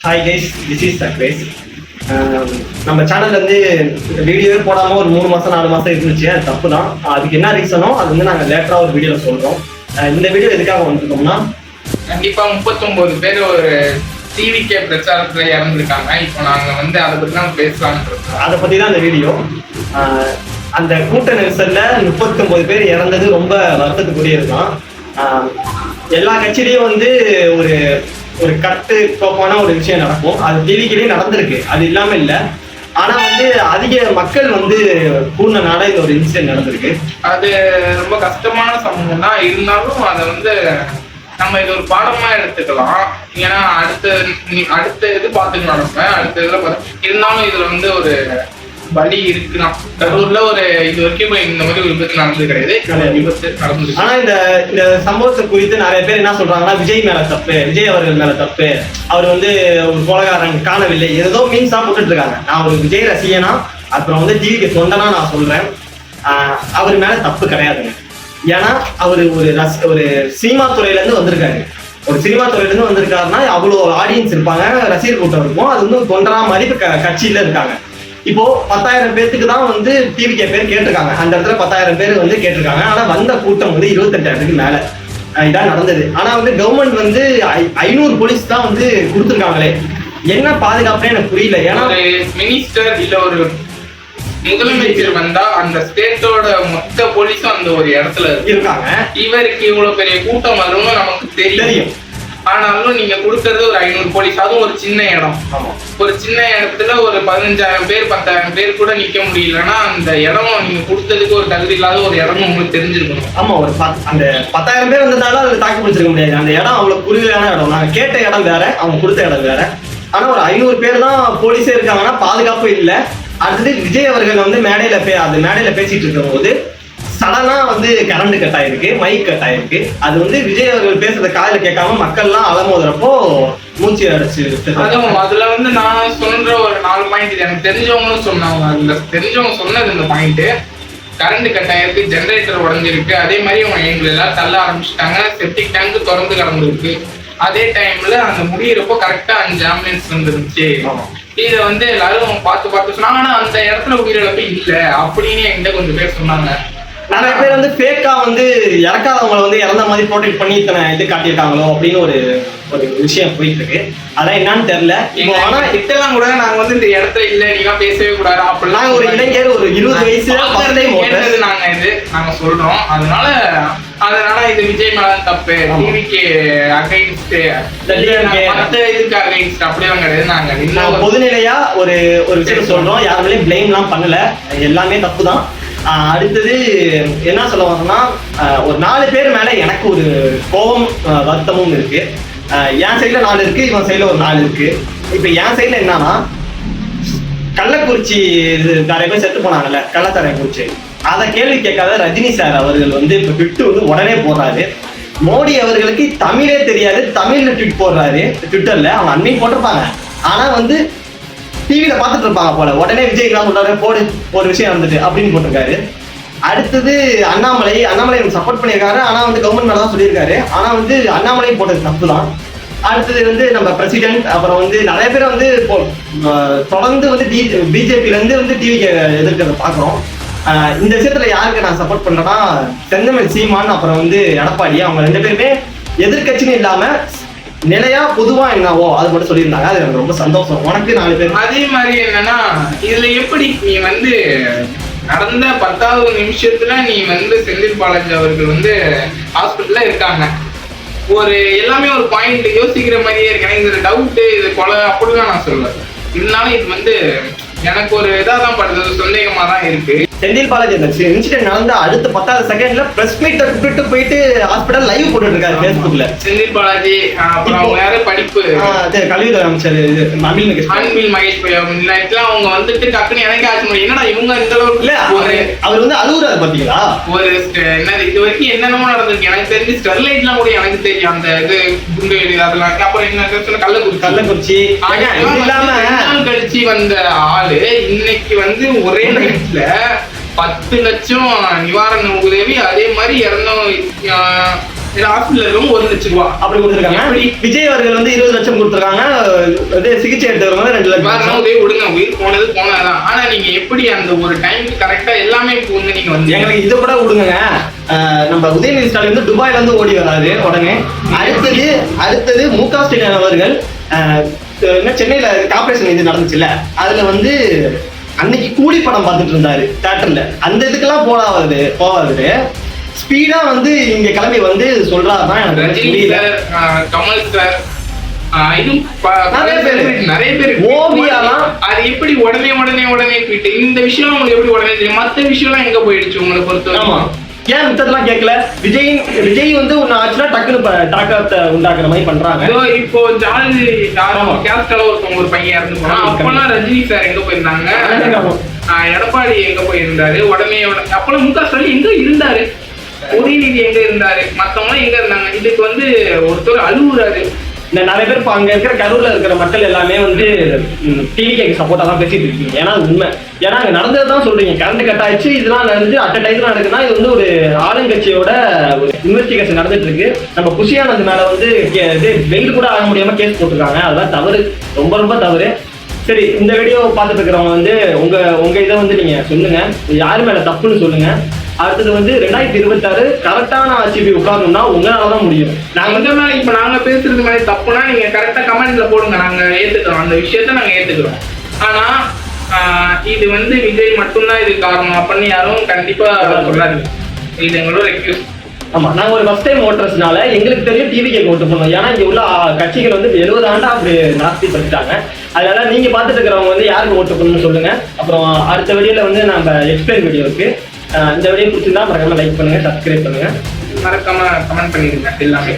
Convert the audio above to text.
Hi guys this is சக்ரேஸ் நம்ம சேனல்ல இருந்து வீடியோவே போடாம ஒரு மூணு மாசம் நாலு மாசம் இருந்துச்சு. அது தப்பு தான் அதுக்கு என்ன ரீசனோ அது வந்து நாங்க லேட்டரா ஒரு வீடியோல சொல்றோம். அஹ் இந்த வீடியோ எதுக்காக வந்திருக்கோம்னா கண்டிப்பா முப்பத்தொன்பது பேர் ஒரு டிவிகே பிரச்சாரத்துல இறந்துருக்காங்க. இப்போ நாங்க வந்து அதை பத்தி தான் பேசலாம்னு இருக்கோம். அதை பத்தி தான் இந்த வீடியோ அஹ் அந்த கூட்ட நெரிசல்ல முப்பத்தொன்பது பேர் இறந்தது ரொம்ப வருத்தத்துக்குரியது தான் அஹ் எல்லா கட்சியிலையும் வந்து ஒரு ஒரு கட்டு கோப்பான ஒரு விஷயம் நடக்கும். அது டிவிக்கிலேயே நடந்திருக்கு. அது இல்லாம இல்லை. ஆனா வந்து அதிக மக்கள் வந்து கூடினனால இந்த ஒரு இன்சிடென்ட் நடந்திருக்கு. அது ரொம்ப கஷ்டமான சம்பவம் தான். இருந்தாலும் அதை வந்து நம்ம இது ஒரு பாடமா எடுத்துக்கலாம். ஏன்னா அடுத்த அடுத்த இது பாத்துக்கலாம் நம்ம. அடுத்த இதுல இருந்தாலும் இதுல வந்து ஒரு பலி இருக்குதான் கரூர்ல ஒரு இது வரைக்கும் இந்த மாதிரி ஒரு விபத்து நடந்தது கிடையாது. விபத்து நடந்திருக்கு ஆனா இந்த இந்த சம்பவத்தை குறித்து நிறைய பேர் என்ன சொல்றாங்கன்னா விஜய் மேல தப்பு விஜய் அவர்கள் மேல தப்பு. அவர் வந்து ஒரு கொலகாரன் காணவில்லை. ஏதோ மீன்ஸா போட்டுட்டு இருக்காங்க நான் ஒரு விஜய் ரசிகனா அப்புறம் வந்து டிவிக்கு தொண்டனா நான் சொல்றேன். அவர் மேல தப்பு கிடையாதுங்க ஏன்னா அவர் ஒரு ரஸ் ஒரு சினிமா துறையில இருந்து வந்திருக்காரு. ஒரு சினிமா துறையில இருந்து வந்திருக்காருன்னா அவ்வளோ ஆடியன்ஸ் இருப்பாங்க ரசிகர் கூட்டம் இருக்கும். அது வந்து தொண்டரா மாதிரி கட்சியில இருக்காங்க. இப்போ பத்தாயிரம் பேத்துக்கு தான் வந்து டிவிகே பேர் கேட்டிருக்காங்க. அந்த இடத்துல பத்தாயிரம் பேர் வந்து கேட்டிருக்காங்க. ஆனா வந்த கூட்டம் வந்து இருபத்தெட்டாயிரத்துக்கு மேல. இதான் நடந்தது. ஆனா வந்து கவர்மெண்ட் வந்து ஐநூறு போலீஸ் தான் வந்து கொடுத்துருக்காங்களே. என்ன பாதுகாப்புன்னு எனக்கு புரியல. ஏன்னா மினிஸ்டர் இல்ல ஒரு முதலமைச்சர் வந்தா அந்த ஸ்டேட்டோட மொத்த போலீஸும் அந்த ஒரு இடத்துல இருக்கு இருக்காங்க. இவருக்கு இவ்வளவு பெரிய கூட்டம் வரும்னு நமக்கு தெரியும். ஆனாலும் நீங்க கொடுக்கறது ஒரு ஐநூறு போலீஸ் அதுவும் ஒரு சின்ன இடம். ஒரு சின்ன இடத்துல ஒரு பதினஞ்சாயிரம் பேர் பத்தாயிரம் பேர் கூட நிக்க முடியலன்னா அந்த இடம் நீங்க கொடுத்ததுக்கு ஒரு தகுதி இல்லாத ஒரு இடம்னு உங்களுக்கு தெரிஞ்சிருக்கணும். ஆமா ஒரு அந்த பத்தாயிரம் பேர் வந்ததால அதுல தாக்கு பிடிச்சிருக்க முடியாது. அந்த இடம் அவ்வளவு குறுகலான இடம். நாங்க கேட்ட இடம் வேற அவங்க கொடுத்த இடம் வேற. ஆனா ஒரு ஐநூறு பேர் தான் போலீஸே இருக்காங்கன்னா பாதுகாப்பு இல்ல. அடுத்தது விஜய் அவர்கள் வந்து மேடையில பே அந்த மேடையில பேசிட்டு இருக்கும் போது சடனா வந்து கரண்ட் கட் ஆயிருக்கு மைக் கட் ஆயிருக்கு. அது வந்து விஜய் அவர்கள் பேசுறத காதுல கேட்காம மக்கள்லாம் அலமோதுறப்போ மூச்சு அடைச்சு அதுல வந்து நான் சொல்ற ஒரு நாலு பாயிண்ட் எனக்கு தெரிஞ்சவங்களும் சொன்னாங்க. அதுல தெரிஞ்சவங்க சொன்னது இந்த பாயிண்ட் கரண்ட் கட் ஆயிருக்கு ஜெனரேட்டர் உடஞ்சிருக்கு. அதே மாதிரி அவங்க எங்களை எல்லாம் தள்ள ஆரம்பிச்சிட்டாங்க. செப்டிக் டேங்க் திறந்து கிடந்திருக்கு. அதே டைம்ல அந்த முடியிறப்போ கரெக்டா அஞ்சு ஆம்புலன்ஸ் வந்துருந்துச்சு. இத வந்து எல்லாரும் பார்த்து பார்த்து சொன்னாங்க. ஆனா அந்த இடத்துல உயிரிழப்பு இல்ல. அப்படின்னு என்கிட்ட கொஞ்சம் பேர் சொன்னாங்க. நிறைய பேர் வந்து ஃபேக்கா வந்து இறக்காதவங்களை வந்து இறந்த மாதிரி ப்ரொடெக்ட் பண்ணி இத்தனை இது காட்டியிருக்காங்களோ அப்படின்னு ஒரு ஒரு விஷயம் போயிட்டு இருக்கு அதான் என்னன்னு தெரியல. இப்போ ஆனா கிட்டலாம் கூட நாங்க வந்து இந்த இடத்துல இல்ல நீங்க பேசவே கூடாது. அப்படிலாம் ஒரு இளைஞர் ஒரு இருபது வயசுல நாங்க இது நாங்க சொல்றோம். அதனால அதனால இது விஜய் மேல தப்பு. டிவிக்கு அகைன்ஸ்ட். மத்த இதுக்கு அகைன்ஸ்ட் அப்படிலாம் கிடையாது. நாங்க பொதுநிலையா ஒரு ஒரு விஷயம் சொல்றோம். யாருமே பிளேம்லாம் பண்ணல. எல்லாமே தப்பு தான் அடுத்தது என்ன சொல்ல ஒரு நாலு பேர் மேல எனக்கு ஒரு கோபம் வருத்தமும் இருக்கு. என் சைடில் நாலு இருக்கு இவன் சைடில் ஒரு நாலு இருக்கு. இப்போ என் சைடில் என்னன்னா கள்ளக்குறிச்சி இது நிறைய பேர் செத்து போனாங்கல்ல கள்ளத்தரை குறிச்சி. அதை கேள்வி கேட்காத ரஜினி சார் அவர்கள் வந்து இப்போ ட்விட்டு வந்து உடனே போடுறாரு. மோடி அவர்களுக்கு தமிழே தெரியாது தமிழ்ல ட்விட் போடுறாரு. ட்விட்டர்ல அவங்க அன்னைக்கு போட்டிருப்பாங்க. ஆனா வந்து டிவியில பார்த்துட்டு இருப்பாங்க போல. உடனே விஜய் தான் சொல்றாரு போடு ஒரு விஷயம் நடந்துட்டு அப்படின்னு போட்டிருக்காரு. அடுத்தது அண்ணாமலை அண்ணாமலை சப்போர்ட் பண்ணியிருக்காரு. ஆனா வந்து கவர்மெண்ட் மேல தான் சொல்லியிருக்காரு. ஆனா வந்து அண்ணாமலை போட்டது தப்பு தான் அடுத்தது வந்து நம்ம பிரசிடென்ட் அப்புறம் வந்து நிறைய பேர் வந்து இப்போ தொடர்ந்து வந்து பிஜேபில இருந்து வந்து டிவிக்கு எதிர்க்கிறத பாக்குறோம் இந்த விஷயத்துல யாருக்கு நான் சப்போர்ட் பண்றேன்னா செந்தமிழ் சீமான் அப்புறம் வந்து எடப்பாடி. அவங்க ரெண்டு பேருமே எதிர்கட்சின்னு இல்லாம நிலையா பொதுவா என்னவோ அது மட்டும் சொல்லியிருந்தாங்க. அது எனக்கு ரொம்ப சந்தோஷம். உனக்கு நாலு பேர். அதே மாதிரி என்னன்னா இதுல எப்படி நீ வந்து நடந்த பத்தாவது நிமிஷத்துல நீ வந்து செந்தில் பாலாஜி அவர்கள் வந்து ஹாஸ்பிட்டல்ல இருக்காங்க. ஒரு எல்லாமே ஒரு பாயிண்ட் யோசிக்கிற மாதிரியே இருக்கு. எனக்கு இது டவுட்டு இது கொலை அப்படிலாம் நான் சொல்லுவேன் இருந்தாலும் இது வந்து எனக்கு ஒரு இதாக தான் படுறது சந்தேகமாக தான் இருக்கு. செந்தில் பாலாஜி அந்த இன்சிடென்ட் நடந்த அடுத்த பத்தாவது செகண்ட்ல பிரஸ் மீட் விட்டுட்டு போயிட்டு ஹாஸ்பிட்டல் லைவ் போட்டுட்டு இருக்காரு ஃபேஸ்புக்ல செந்தில் பாலாஜி அப்புறம் யாரு படிப்பு. கல்வித்துறை அமைச்சர் இது அமில் மகேஷ் அன்பில் மகேஷ் முன்னாடிலாம் அவங்க வந்துட்டு டக்குன்னு எனக்கு ஆச்சு என்னடா இவங்க இந்த இல்ல அளவுக்கு ஒரு அவரு- வந்து அழுகுறாரு பாத்தீங்களா? ஒரு என்னது இது வரைக்கும் என்னென்னமோ நடந்திருக்கு. எனக்கு தெரிஞ்சு ஸ்டெர்லைட்லாம் கூட எனக்கு தெரியும். அந்த இது குண்டு வெடி அதெல்லாம். அப்புறம் என்ன கள்ளக்குறிச்சி. கள்ளக்குறிச்சி. இல்லாம கழிச்சு வந்த ஆளு இன்னைக்கு வந்து ஒரே நைட்ல பத்து லட்சம் நிவாரண உதவி அதே மாதிரி இறந்தவங்க ஆஹ், இல்ல ஹாஸ்பிட்டல் இருக்கவங்க ஒரு லட்சம் ரூபா அப்படி கொடுத்துருக்காங்க? விஜய் அவர்கள் வந்து இருபது லட்சம் கொடுத்துருக்காங்க. இது சிகிச்சை எடுத்தவங்க ரெண்டு லட்சம். உதவி விடுங்க உயிர் போனது போனதுதான் ஆனா நீங்க எப்படி அந்த ஒரு டைமுக்கு கரெக்டா எல்லாமே இப்போ வந்து நீங்க வந்து எங்களுக்கு இதை கூட விடுங்க நம்ம உதயநிதி ஸ்டாலின் வந்து துபாயில இருந்து ஓடி வராரு உடனே. அடுத்தது அடுத்தது மு க ஸ்டாலின் அவர்கள் சென்னையில கார்பரேஷன் இது நடந்துச்சுல்ல. அதுல வந்து அன்னைக்கு கூலி படம் பார்த்துட்டு இருந்தாரு தியேட்டர்ல அந்த இதுக்கெல்லாம் போடாது போவாரு ஸ்பீடா வந்து இங்க கிளம்பி வந்து சொல்றாருதான் எனக்கு ரஜினி சார் கமல் சார் நிறைய பேரு. நிறைய பேர் ஓவியாலாம் அது எப்படி உடனே உடனே உடனே ட்வீட் இந்த விஷயம் உங்களுக்கு எப்படி உடனே தெரியும்? மத்த விஷயம்லாம் எங்க போயிடுச்சு உங்களை பொறுத்த ஏன் மித்ததெல்லாம் கேட்கல? விஜய் விஜய் வந்து ஒன்னு ஆச்சுன்னா டக்குன்னு தாக்கத்தை உண்டாக்குற மாதிரி பண்றாங்க. இப்போ ஜார்ஜ் ஆமா. கேஸ்டால ஒருத்தவங்க ஒரு பையன் இறந்து போனா. அப்பெல்லாம் ரஜினி சார் எங்க போயிருந்தாங்க? எடப்பாடி எங்க போயிருந்தாரு? உடனே உடனே- அப்பெல்லாம் முக ஸ்டாலின் எங்க இருந்தாரு. உதயநிதி எங்க இருந்தாரு? மத்தவங்க எங்க இருந்தாங்க? இதுக்கு வந்து ஒருத்தர் அழுகுறாரு இந்த நிறைய பேர் இப்போ அங்கே இருக்கிற கரூரில் இருக்கிற மக்கள் எல்லாமே வந்து டிவிக்கு சப்போர்ட்டாக தான் பேசிட்டு இருக்கீங்க. ஏன்னா உண்மை. ஏன்னா அங்கே நடந்தது தான் சொல்கிறீங்க கரண்ட் கட் ஆயிடுச்சு இதெல்லாம் நடந்து அட் டைத்தில் நடக்குதுன்னா இது வந்து ஒரு ஆளுங்கட்சியோட ஒரு இன்வெஸ்டிகேஷன் நடந்துட்டு இருக்கு. நம்ம குஷியானது மேலே வந்து இது வெயில் கூட ஆக முடியாமல் கேஸ் போட்டிருக்காங்க. அதெல்லாம் தவறு. ரொம்ப ரொம்ப தவறு. சரி இந்த வீடியோ பார்த்துட்டு இருக்கிறவங்க வந்து உங்கள் உங்கள் இதை வந்து நீங்கள் சொல்லுங்கள் யார் மேலே தப்புன்னு சொல்லுங்கள் அடுத்தது வந்து ரெண்டாயிரத்தி இருபத்தாறு கரெக்டான ஆட்சி உட்காரணும்னா உங்களால தான் முடியும். நாங்க வந்து மேல இப்ப நாங்க பேசுறது மாதிரி தப்புனா நீங்க கரெக்டா கமெண்ட்ல போடுங்க. நாங்க ஏத்துக்கிறோம். அந்த விஷயத்த நாங்க ஏத்துக்கிறோம். ஆனா இது வந்து விஜய் மட்டும்தான் இது காரணம். அப்படின்னு யாரும் கண்டிப்பா சொல்லாது இது எங்களோட ரெக்யூஸ் ஆமா நாங்க ஒரு ஃபர்ஸ்ட் டைம் ஓட்டுறதுனால எங்களுக்கு தெரியும் டிவி கேக் ஓட்டு பண்ணோம் ஏன்னா இங்க உள்ள கட்சிகள் வந்து எழுபது ஆண்டா அப்படி நாஸ்தி பண்ணிட்டாங்க அதனால நீங்க பார்த்துட்டு இருக்கிறவங்க வந்து யாருக்கு ஓட்டு பண்ணணும்னு சொல்லுங்க. அப்புறம் அடுத்த வீடியோல வந்து நம்ம எக்ஸ்பிளைன் வீடியோ இருக்கு. இந்த வீடியோ பிடிச்சிருந்தா மறக்காம லைக் பண்ணுங்க சப்ஸ்கிரைப் பண்ணுங்க. மறக்காம கமெண்ட் பண்ணிடுங்க எல்லாமே.